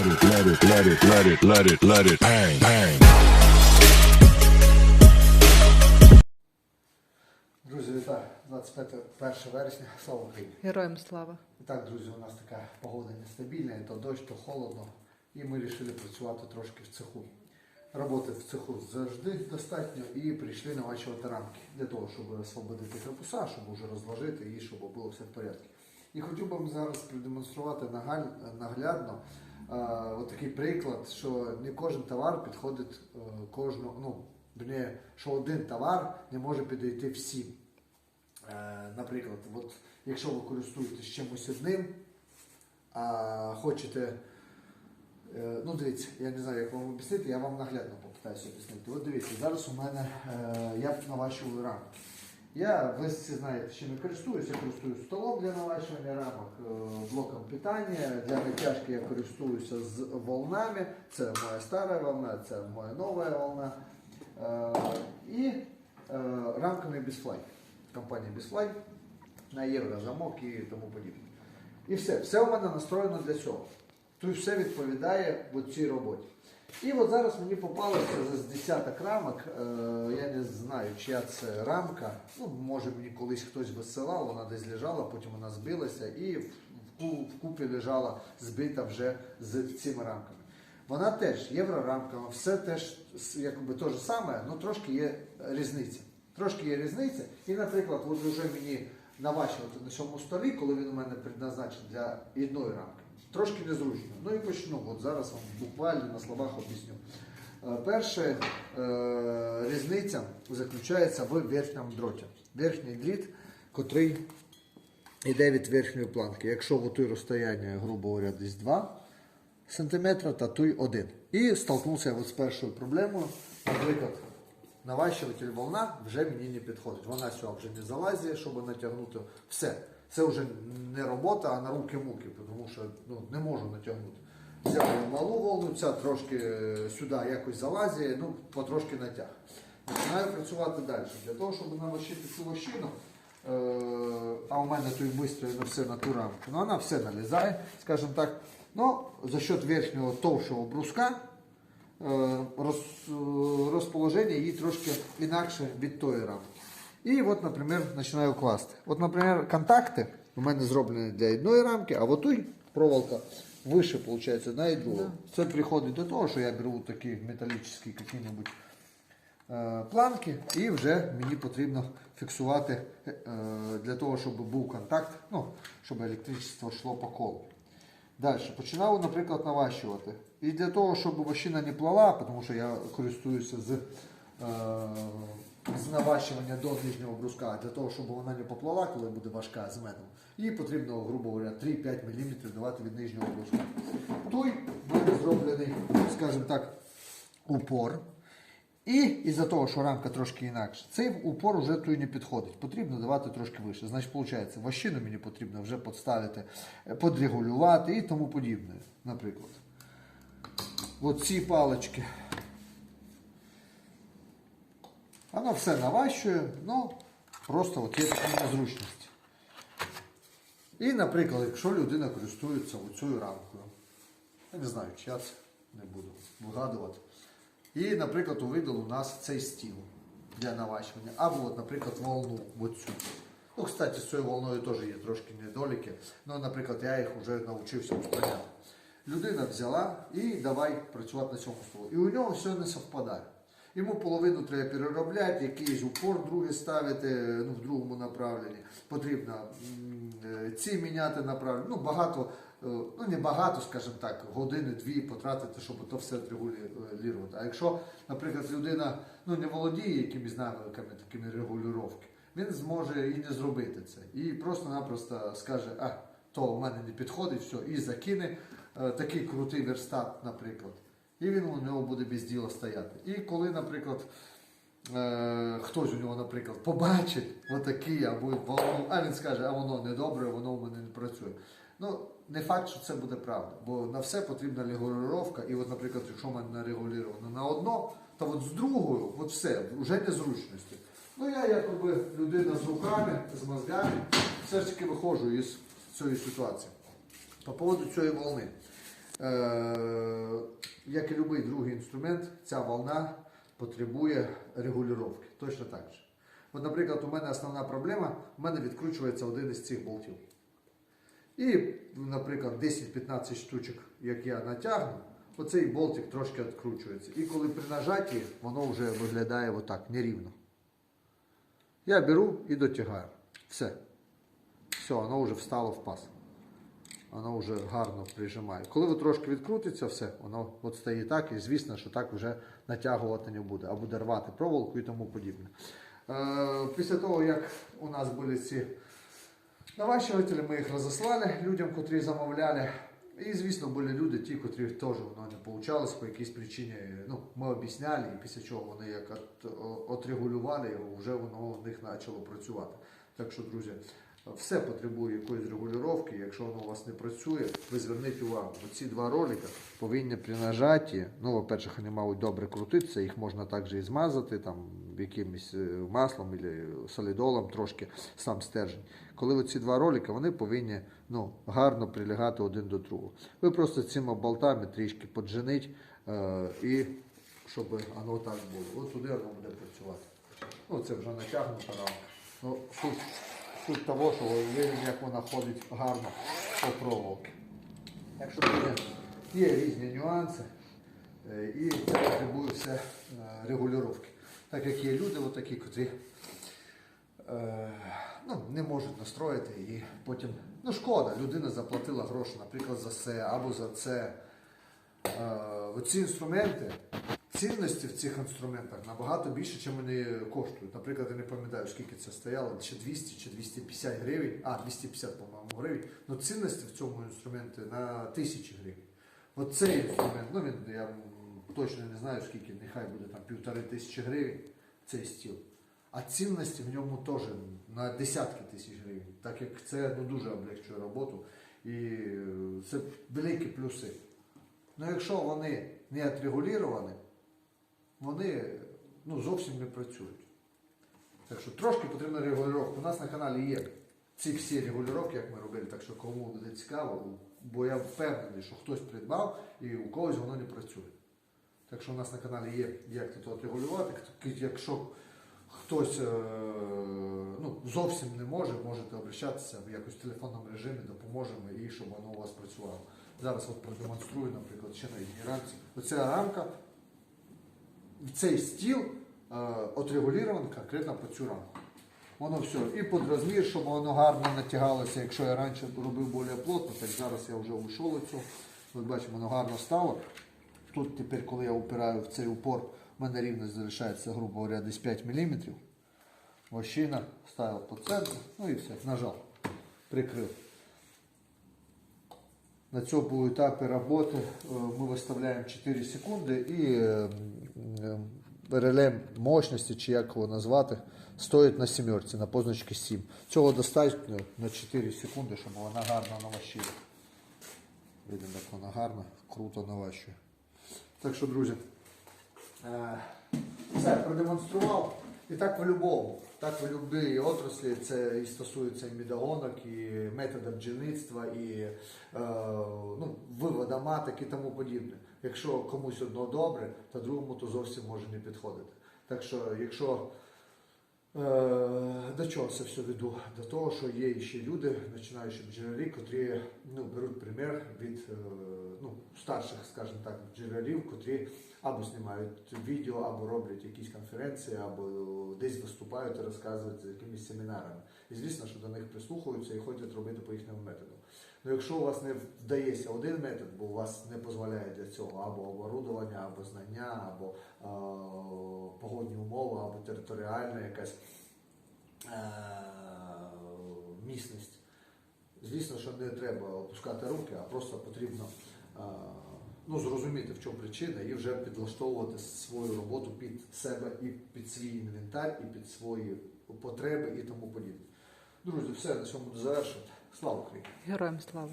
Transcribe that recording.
let it, let it, let it, let it, let it, let it bang, bang. Друзі, вітаю! 25 1 вересня, слава Україні! Героям слава. І так, друзі, у нас така погода нестабільна, і то дощ, то холодно. І ми вирішили працювати трошки в цеху. Роботи в цеху завжди достатньо і прийшли навачувати рамки для того, щоб освободити корпуса, щоб вже розложити і щоб було все в порядку. І хотів би вам зараз продемонструвати наглядно от такий приклад, що не кожен товар підходить е, кожному, ну, верніше, що один товар не може підійти всім. Е, Наприклад, от, якщо ви користуєтесь чимось одним, а хочете. е, Ну, дивіться, я не знаю, як вам об'яснити, я вам наглядно попитаюся об'яснити. От дивіться, зараз у мене я наващую рамки. Я, ви всі знаєте, чим я користуюся, я користуюся столом для наващування рамок, е, блоком питання. Для натяжки я користуюся з волнами. Це моя стара волна, це моя нова волна. Е, І е, рамками Безфлай. Компанія Безфлай на єврозамок і тому подібне. І все. Все у мене настроєно для цього. Тут все відповідає цій роботі. І от зараз мені попалося з десяток рамок. Е, я не знаю, чия це рамка. Ну, може мені колись хтось висилав, вона десь лежала, потім вона збилася і вкупі лежала збита вже з цими рамками. Вона теж єврорамка, все теж якби те ж саме, але трошки є різниця. Трошки є різниця. І, наприклад, от вже мені навачувати на цьому столі, коли він у мене предназначений для одної рамки. Трошки незручно. Ну і почну. От зараз вам буквально на словах об'ясню. Е, Перше е, різниця заключається в верхньому дроті. Верхній дріт, котрий йде від верхньої планки. Якщо в той розстояння, грубо говоря, десь 2 см, та той 1. І столкнувся з першою проблемою. Наприклад, наващуватель волна вже мені не підходить. Вона сюди вже не залазить, щоб натягнути. Все. Це вже не робота, а на руки-муки, тому що ну, не можу натягнути. Взяв малу волну, ця трошки е, сюди якось залазить, ну, потрошки натяг. Починаю працювати далі. Для того, щоб навчити цю вощину, е, а у мене тут вистроєно все на ту рамку, ну, вона все налізає, скажімо так. Ну, за счет верхнього товщого бруска е, роз, е, розположення її трошки інакше від тої рамки. І от, наприклад, починаю класти. От, наприклад, контакти у мене зроблені для одної рамки, а от тут проволока вище, виходить, на і другу. Це приходить до того, що я беру такі металічні які-небудь е, планки, і вже мені потрібно фіксувати е, для того, щоб був контакт, ну, щоб електричество йшло по колу. Далі починав, наприклад, наващувати. І для того, щоб вощина не плала, тому що я користуюся з, е, з наващування до нижнього бруска, для того, щоб вона не поплала, коли буде важка з медом, їй потрібно, грубо говоря, 3-5 мм давати від нижнього бруска. Той мене зроблений, скажімо так, упор. І із-за того, що рамка трошки інакша, цей упор вже тут не підходить. Потрібно давати трошки вище. Значить, виходить, ващину мені потрібно вже підставити, подрегулювати і тому подібне. Наприклад. От ці палички. Воно все наващує, ну просто от є такі незручності. І, наприклад, якщо людина користується оцею рамкою, я не знаю, чи це не буду вигадувати. І, наприклад, увидел у нас цей стіл для наващування. Або, от, наприклад, волну оцю. Ну, кстати, з цією волною теж є трошки недоліки. Ну, наприклад, я їх вже навчився устраняти. Людина взяла і давай працювати на цьому столу. І у нього все не совпадає. Йому половину треба переробляти, якийсь упор другий ставити ну, в другому направленні. Потрібно е, ці міняти направлення. Ну, багато, е, ну не багато, скажімо так, години-дві потратити, щоб то все регулювати. А якщо, наприклад, людина ну, не володіє якимись навиками такими регулювання, він зможе і не зробити це. І просто-напросто скаже, а, то в мене не підходить, все, і закине е, такий крутий верстат, наприклад. І він у нього буде без діла стояти. І коли, наприклад, е, хтось у нього, наприклад, побачить отакий, або волну, а він скаже, а воно не добре, воно в мене не працює. Ну, не факт, що це буде правда, бо на все потрібна регулювання. І от, наприклад, якщо в мене нарегулювано на одно, то от з другою, от все, вже незручності. Ну я якби людина з руками, з мозгами, все ж таки виходжу із цієї ситуації. По поводу цієї волни. Е, як і будь-який другий інструмент, ця волна потребує регулювання. Точно так же. От, наприклад, у мене основна проблема, у мене відкручується один із цих болтів. І, наприклад, 10-15 штучок, як я натягну, оцей болтик трошки відкручується. І коли при нажатті, воно вже виглядає отак, нерівно. Я беру і дотягаю. Все. Все, воно вже встало в паз. Воно вже гарно прижимає. Коли ви трошки відкрутиться, все, воно от стає так, і звісно, що так вже натягувати не буде, а буде рвати проволоку і тому подібне. Е, після того, як у нас були ці наващувателі, ми їх розіслали людям, котрі замовляли. І, звісно, були люди, ті, котрі теж воно не вийшло по якійсь причині. Ну, ми об'ясняли, і після чого вони як отрегулювали вже воно у них почало працювати. Так що, друзі, все потребує якоїсь регулювання. Якщо воно у вас не працює, ви зверніть увагу. Оці два ролика повинні при нажатті, ну, по-перше, вони мають добре крутитися, їх можна також і змазати там якимось е, маслом або солідолом трошки сам стержень. Коли оці два ролика, вони повинні ну, гарно прилягати один до другого. Ви просто цими болтами трішки подженіть е, і щоб воно так було. От туди воно буде працювати. Ну, це вже натягнута рамка. Ну, суть, суть того, що ви видите, як вона ходить гарно по проволоки. Якщо є, різні нюанси, е, і це потребує все е, регулювання. Так як є люди, отакі, котрі е, ну, не можуть настроїти і потім. Ну, шкода, людина заплатила гроші, наприклад, за це або за це. Оці інструменти, цінності в цих інструментах набагато більше, ніж вони коштують. Наприклад, я не пам'ятаю, скільки це стояло, чи 200 чи 250 гривень, а 250, по-моєму, гривень. Ну цінності в цьому інструменті на тисячі гривень. От цей інструмент, ну він я точно не знаю, скільки, нехай буде там півтори тисячі гривень цей стіл. А цінності в ньому теж на десятки тисяч гривень, так як це ну, дуже облегчує роботу і е, це великі плюси. Ну якщо вони не отрегуліровані, вони ну, зовсім не працюють. Так що трошки потрібна регулювання. У нас на каналі є ці всі регулювання, як ми робили, так що кому буде цікаво, бо я впевнений, що хтось придбав і у когось воно не працює. Так що у нас на каналі є, як тут отрегулювати. Якщо хтось е, ну, зовсім не може, можете обращатися в якось в телефонному режимі, допоможемо і щоб воно у вас працювало. Зараз от продемонструю, наприклад, ще на генерації. Оця рамка, цей стіл е, отрегулірований конкретно по цю рамку. Воно все. І під розмір, щоб воно гарно натягалося. Якщо я раніше робив більш плотно, так зараз я вже вийшов від цього. От бачимо, воно гарно стало. Тут тепер, коли я упираю в цей упор, в мене рівність залишається, грубо говоря, десь 5 мм. Вощина ставив по центру, ну і все, нажав, прикрив. На цьому етапі роботи е, ми виставляємо 4 секунди і е, е, реле мощності, чи як його назвати, стоїть на сімерці, на позначці 7. Цього достатньо на 4 секунди, щоб вона гарно наващила. Видимо, як вона гарно, круто наващує. Так що, друзі, все, продемонстрував. І так в любому, так в будь-якій отраслі, це і стосується і медогонок, і методів бджільництва, і е, ну, вивода маток і тому подібне. Якщо комусь одно добре, то другому то зовсім може не підходити. Так що, якщо Е, До чого це все веду? До того, що є ще люди, починаючи бджолярі, котрі ну, беруть примір від е, ну, старших, скажімо так, бджолярів, котрі або знімають відео, або роблять якісь конференції, або десь виступають і розказують за якимись семінарами. І звісно, що до них прислухаються і хочуть робити по їхньому методу. Ну, якщо у вас не вдається один метод, бо у вас не дозволяє для цього або оборудовання, або знання, або е, погодні умови, або територіальна якась е, місність. Звісно, що не треба опускати руки, а просто потрібно е, ну, зрозуміти, в чому причина, і вже підлаштовувати свою роботу під себе і під свій інвентар, і під свої потреби і тому подібне. Друзі, все на цьому завершувати. Слава Україні! Героям слава!